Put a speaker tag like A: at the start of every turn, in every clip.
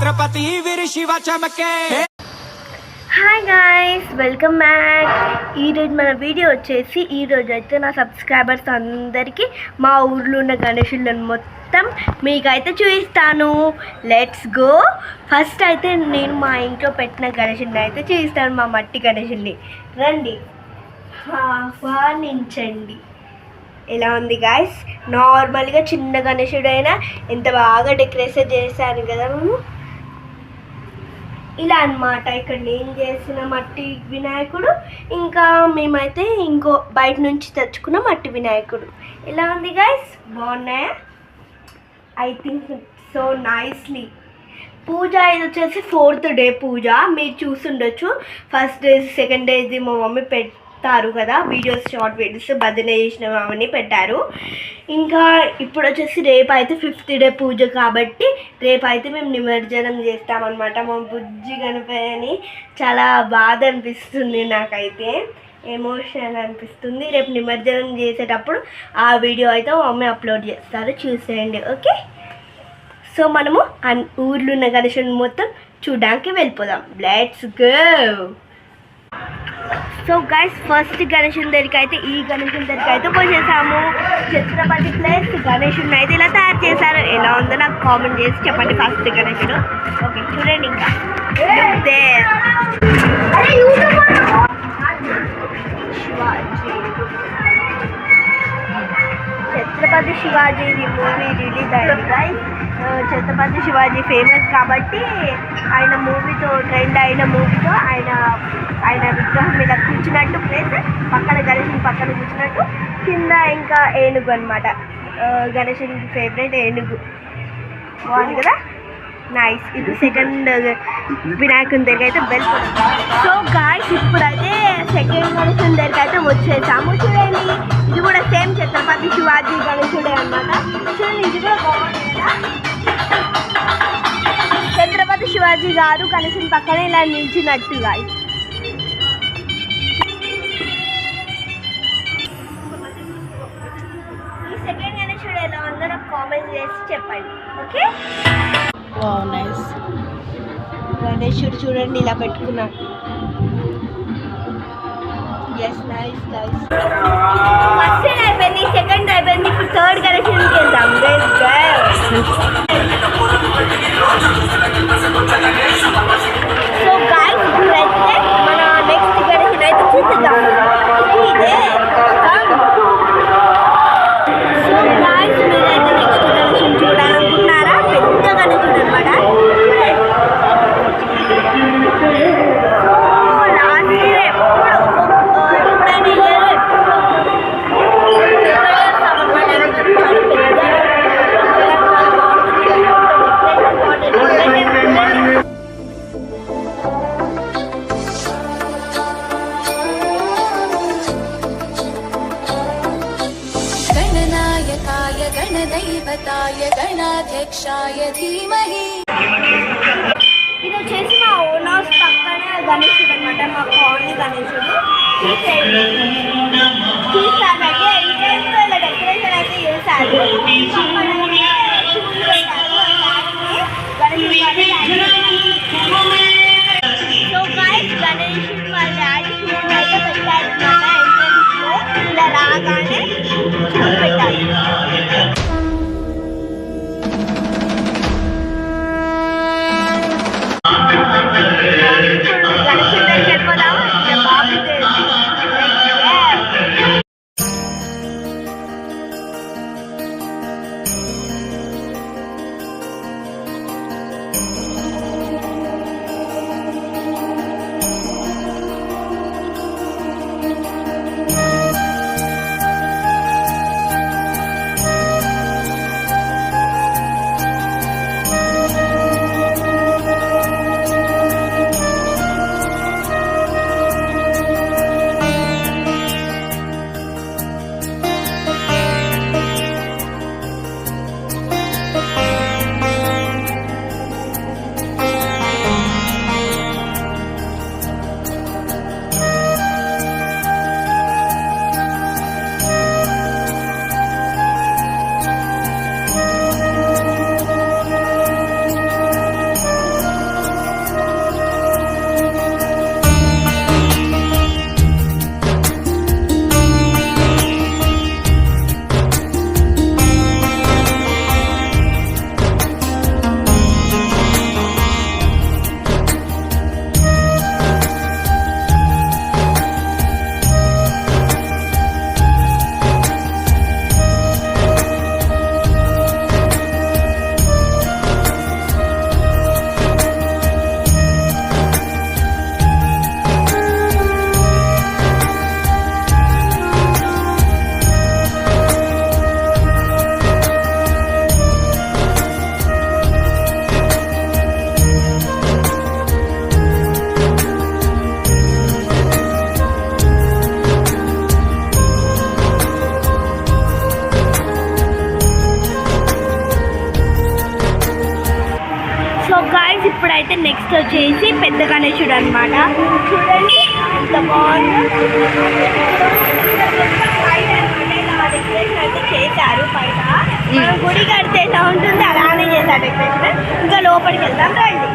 A: ఛత్రపతి వీరి శివ చమకే.
B: Hi guys welcome back ఈరోజు మన వీడియో వచ్చేసి ఈరోజు అయితే నా సబ్స్క్రైబర్స్ అందరికీ మా ఊర్లో ఉన్న గణేషులను మొత్తం మీకైతే చూపిస్తాను. లెట్స్ గో ఫస్ట్ అయితే నేను మా ఇంట్లో పెట్టిన గణేషుని అయితే చూపిస్తాను మా మట్టి గణేషుని రండి. ఆహ్వానించండి. ఎలా ఉంది గాయస్ నార్మల్గా చిన్న గణేషుడైనా ఎంత బాగా డెకరేషన్ చేశాను కదా మేము. ఇలా అన్నమాట. ఇక్కడ నేను చేసిన మట్టి వినాయకుడు ఇంకా మేమైతే ఇంకో బయట నుంచి తెచ్చుకున్న మట్టి వినాయకుడు. ఎలా ఉంది గైస్ బాగున్నాయా? I think so nicely puja ఇది వచ్చేసి ఫోర్త్ డే పూజ. మీరు చూసుండొచ్చు. ఫస్ట్ డే సెకండ్ డేది మా మమ్మీ పెడతారు కదా వీడియోస్ షార్ట్ వీడియోస్ భజన చేసిన అవన్నీ పెట్టారు. ఇంకా ఇప్పుడు వచ్చేసి రేపు అయితే ఫిఫ్త్ డే పూజ కాబట్టి రేపు అయితే మేము నిమజ్జనం చేస్తామన్నమాట. మా బుజ్జి కనిపోయని చాలా బాధ అనిపిస్తుంది నాకైతే. ఎమోషన్ అనిపిస్తుంది. రేపు నిమజ్జనం చేసేటప్పుడు ఆ వీడియో అయితే మమ్మీ అప్లోడ్ చేస్తారు. చూసేయండి ఓకే సో మనము ఊర్లో ఉన్న గణేశుని మొత్తం చూడడానికి వెళ్ళిపోదాం. Let's go so guys first గణేశుని దగ్గరికి అయితే ఈ గణేశుని దగ్గరికి అయితే పోసేసాము ఛత్రపతి ప్లేస్ గణేశుని అయితే ఇలా తయారు చేశారు. ఎలా ఉందో నాకు కామెంట్ చేసి చెప్పండి ఫస్ట్ గణేశుడు ఓకే చూడండి ఇంకా. ఛత్రపతి శివాజీ. మూవీ రిలీజ్ అయింది గైస్ ఛత్రపతి శివాజీ ఫేమస్ కాబట్టి ఆయన మూవీతో ట్రెండ్ అయిన మూవీతో ఆయన ఆయన విగ్రహం మీద కూర్చున్నట్టు ప్లేస్ పక్కన గణేశుని పక్కన కూర్చున్నట్టు కింద ఇంకా ఏనుగు అనమాట గణేశునికి ఫేవరెట్ ఏనుగు. బాగుంది కదా? నైస్ ఇది సెకండ్ వినాయకుని దగ్గర అయితే బెల్ సో గాయస్ ఇప్పుడైతే సెకండ్ గణేశుని దగ్గర అయితే వచ్చేసాము. చూడండి ఇది కూడా సేమ్ ఛత్రపతి శివాజీ గణేశుడే అన్నమాట. చూడండి ఇది కూడా బాగుంది కదా? ఛత్రపతి శివాజీ గారు గణేశుని పక్కనే ఇలా నిలిచినట్టు గాయస్ ఈ సెకండ్ గణేశుడు ఎలా ఉందో నాకు కామెంట్ చేసి చెప్పండి ఓకే
C: నైస్
B: గణేశుడు చూడండి ఇలా పెట్టుకున్నాడు ఎస్ నైస్ నైస్ ఫస్ట్ అయిపోయింది సెకండ్ అయిపోయింది ఇప్పుడు థర్డ్ గణేశుడికి వెళ్దాం. కాలనీ గణేశుడు చూసానంటే ఎంట్రెన్స్ ఇలా డెకరేషన్ అయితే చేశారు పక్కన ఇప్పుడైతే నెక్స్ట్ వచ్చేసి పెద్ద గణేశుడు అనమాట చూడండి ఎంత బాగుందో. అయితే చేశారు పైన గుడి కడితే ఎలా ఉంటుంది అలానే చేశారు ఇంకా లోపలికి వెళ్తాం రండి.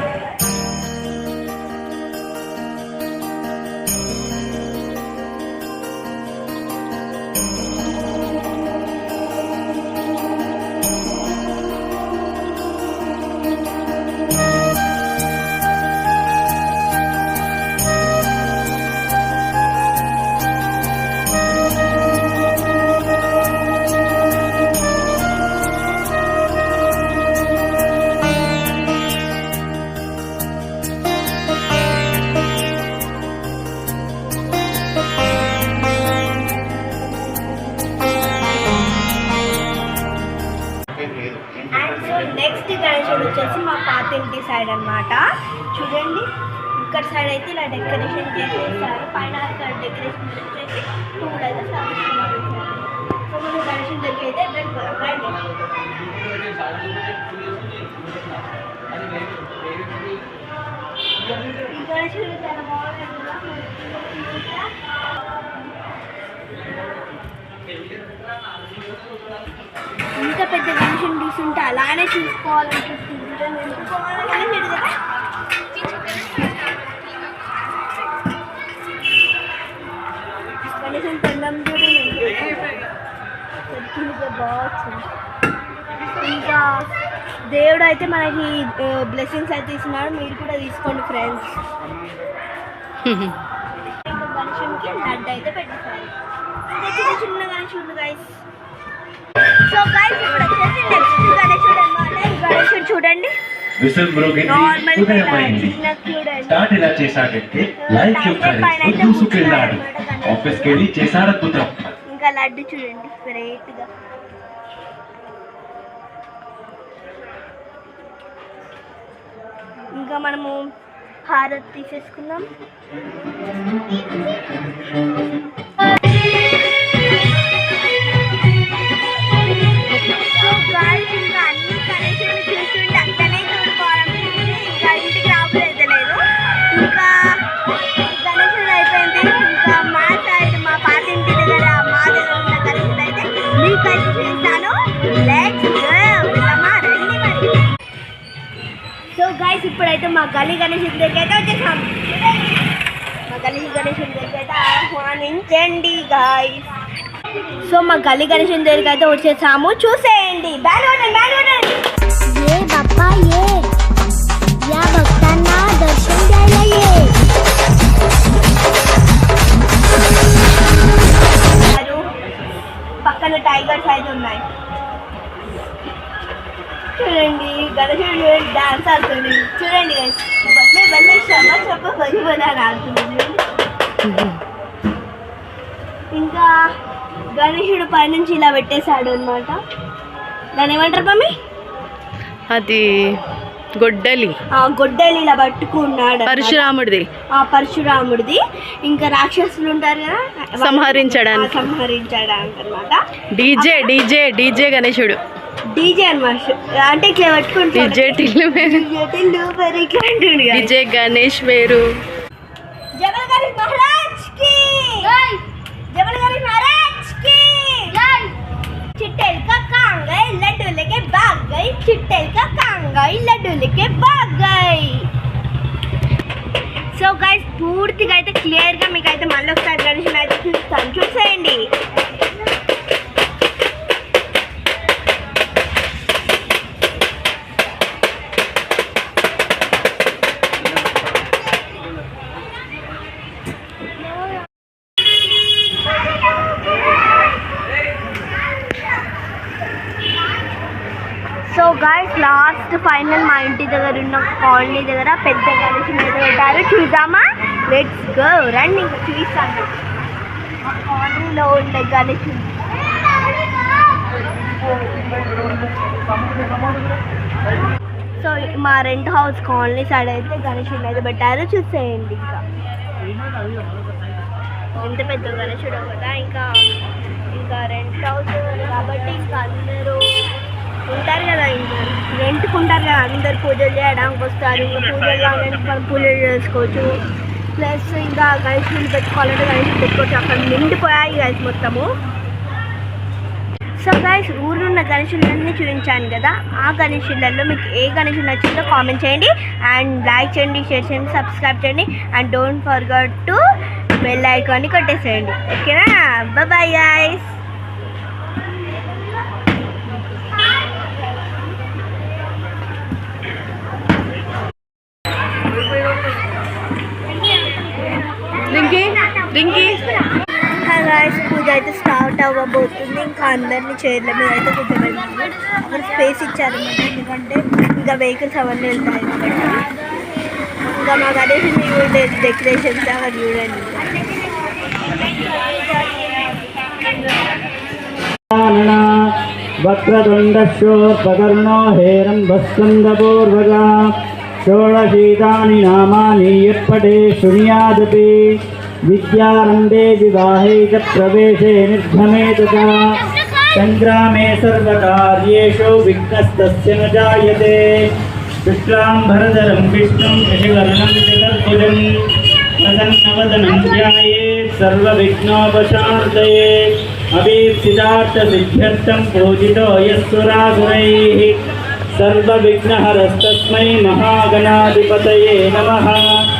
B: అయితే ఇలా డెకరేషన్ చేసేసారు పైన డెకరేషన్ చేసి టూ అయితే సో మనం గణేషన్ దగ్గర అయితే రండి, చాలా బాగుంది ఇంత పెద్ద గణేశుని తీసుంటే అలానే చూసుకోవాలనిపిస్తుంది. కదా గణేశుని తినడం కూడా నేను బాగా వచ్చింది ఇంకా దేవుడు అయితే మనకి బ్లెస్సింగ్స్ అయితే ఇస్తున్నాడు. మీరు కూడా తీసుకోండి ఫ్రెండ్స్ గణేశునికి లడ్డు అయితే ఇంకా చిన్న చిన్న గణేశుడు గైస్ సో గైస్ ఇప్పుడు వచ్చేసి నెక్స్ట్ గణేశుడు అన్నమాట. ఈ గణేశుడు చూడండి.
D: విసిల్ మ్రోగింది
B: నార్మల్
D: ఉదయమైంది
B: చిన్న చూడండి
D: స్టార్ట్ ఇలా చేశాడంటే లైఫ్ యొక్క రిస్క్ దూసుకెళ్ళాడు ఆఫీస్కి వెళ్ళి చేశాడు అద్భుతం
B: ఇంకా లడ్డు చూడండి గ్రేట్ ఇంకా మనము హారత్ తీసేసుకుందాం సో ఇప్పుడైతే మా గల్లీ గణేష్ దగ్గరికి అయితే వచ్చేసాం. మా గల్లీ గణేష్ దగ్గరికి అయితే ఆహ్వానించండి గాయస్. సో మా గల్లీ గణేష్ దగ్గరికి అయితే వచ్చేసాము. చూసేయండి. బ్యాన్ డాన్స్ ఆడుతుంది చూడండి. భలే భలే శ్రమ చెప్ప భలే అని ఆడుతుంది. ఇంకా గణేశుడు పైనుంచి ఇలా పెట్టేశాడు అనమాట దాని ఏమంటారు మమ్మీ
C: అది గొడ్డలి
B: ఆ గొడ్డలి ఇలా పట్టుకున్నాడు.
C: పరశురాముడిది
B: ఆ పరశురాముడిది ఇంకా రాక్షసులు ఉంటారు కదా
C: సంహరించడానికి.
B: సంహరించడానికి అనమాట
C: డీజే డీజే డీజే గణేశుడు
B: డీజే అనమాట అంటే ఇట్లా పెట్టుకుంటాడు
C: డిజే టిల్లు వేరు. గణేష్ వేరు.
B: మహారాజ్ మహారాజ్ బాగై. సో గైస్ పూర్తిగా అయితే క్లియర్గా మీకు అయితే మళ్ళీ ఒకసారి గణేష్ అయితే చూస్తాను చూసేయండి. గో రన్నింగ్ చూసాను చూస్తాను మా ఉండే గణేష్ సో మా రెంట్ హౌస్ కాలనీ సైడ్ అయితే గణేషుడు అయితే పెట్టారు చూసేయండి ఇంకా. ఎంత పెద్ద గణేషుడు కదా ఇంకా ఇంకా రెంట్ హౌస్ కాబట్టి ఇంకా అందరూ ఉంటారు కదా ఇంకా. రెంట్కి ఉంటారు కదా అందరు పూజలు చేయడానికి వస్తారు ఇంకా పూజలు కావాలంటే మనం పూజలు చేసుకోవచ్చు. ప్లస్ ఇంకా గణేషులు పెట్టుకోవాలంటే గైస్ పెట్టుకోవచ్చు. అక్కడ నిండిపోయాయి గైస్ మొత్తము. సో గైస్ ఊరున్న గణేషులన్నీ చూపించాను కదా. ఆ గణేషులలో మీకు ఏ గణేషులు నచ్చిందో కామెంట్ చేయండి. అండ్ లైక్ చేయండి షేర్ చేయండి సబ్స్క్రైబ్ చేయండి. And don't forget to bell ఐకాన్ని కొట్టేసేయండి. ఓకేనా bye guys
C: Rinki Rinki
B: guys పూజ అయితే స్టార్ట్ అవ్వబోతుంది ఇంకా అందరినీ చైర్ల మీద అయితే కూర్చోబెట్టింది అక్కడ స్పేస్ ఇచ్చారన్నమాట ఎందుకంటే ఇంకా వెహికల్స్ అవన్నీ వెళ్తాయి కాబట్టి ఇంకా మా గణేష్ చూడండి డెకరేషన్స్ అక్కడ చూడండి
E: वक्रतुण्डश्योत्पकर्णो हेरम्बस्कन्दपूर्वगा षोडशीतानि नामानि यत्पटे शृणुयादपि विद्यारम्भे विवाहे च प्रवेशे निर्धमे तथा सङ्ग्रामे सर्वकार्येषु विघ्नस्तस्य न जायते। शुक्लाम्भरधरं विष्णुं शशिवर्णं चतुर्भुजं प्रसन्नवदनं ध्यायेत्, सर्वविघ्नोपशान्तये। अभीप्सितार्थसिद्ध्यर्थं पूजितो यस्सुरासुरैः सर्वविघ्नहरस्तस्मै महागणाधिपतये नमः।